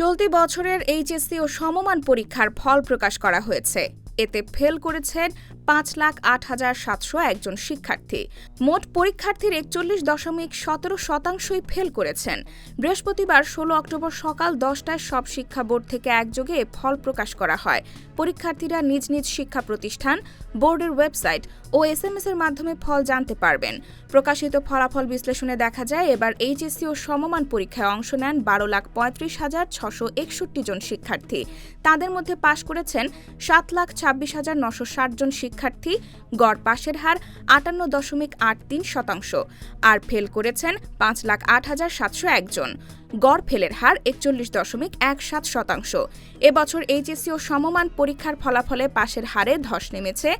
চলতি বছরের এইচএসসি ও সমমান পরীক্ষার ফল প্রকাশ করা হয়েছে। এতে ফেল করেছেন পাঁচ লাখ আট হাজার সাতশো একজন শিক্ষার্থী। মোট পরীক্ষার্থীর একচল্লিশ দশমিক সতেরো শতাংশই ফেল করেছেন। বৃহস্পতিবার ষোলো অক্টোবর সকাল দশটায় সব শিক্ষা বোর্ড থেকে একযোগে ফল প্রকাশ করা হয়। পরীক্ষার্থীরা নিজ নিজ শিক্ষা প্রতিষ্ঠান, বোর্ডের ওয়েবসাইট ও এস এম এস এর মাধ্যমে ফল জানতে পারবেন। প্রকাশিত ফলাফল বিশ্লেষণে দেখা যায়, এবার এইচএসসি ও সমমান পরীক্ষায় অংশ নেন বারো লাখ পঁয়ত্রিশ হাজার ছশো একষট্টি জন শিক্ষার্থী। তাদের মধ্যে পাশ করেছেন সাত লাখ ছাব্বিশ হাজার নশো ষাট জন শিক্ষার্থী গড় পাশের হার আটান্ন দশমিক আট তিন শতাংশ, আর ফেল করেছেন পাঁচ লাখ আট হাজার সাতশো একজন গড় ফেলের হার একচল্লিশ দশমিক এক সাত শতাংশ। এবছর এইচএসসি ও সমমান পরীক্ষার ফলাফলে পাশের হারে ধস নেমেছে।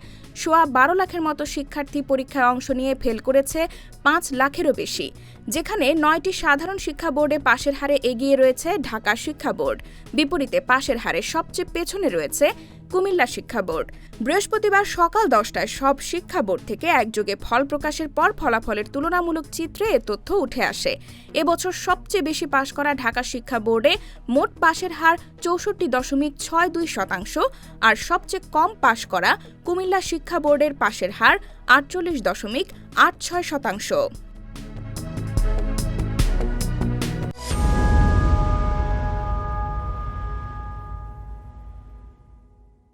সোয়া বারো লাখের মতো শিক্ষার্থী পরীক্ষায় অংশ নিয়ে ফেল করেছে পাঁচ লাখেরও বেশি। যেখানে নয়টি সাধারণ শিক্ষা বোর্ডে পাশের হারে এগিয়ে রয়েছে ঢাকা শিক্ষা বোর্ড। বিপরীতে পাশের হারে সবচেয়ে পেছনে রয়েছে কুমিল্লা শিক্ষা বোর্ড। বৃহস্পতিবার সকাল দশটায় সব শিক্ষা বোর্ড থেকে একযোগে ফল প্রকাশের পর ফলাফলের তুলনামূলক চিত্রে এ তথ্য উঠে আসে। এবছর সবচেয়ে বেশি পাশ করা ঢাকা শিক্ষা বোর্ডে মোট পাশের হার চৌষট্টি দশমিক ছয় দুই শতাংশ আর সবচেয়ে কম পাশ করা কুমিল্লা শিক্ষা বোর্ডের পাশের হার আটচল্লিশ দশমিক আট ছয় শতাংশ।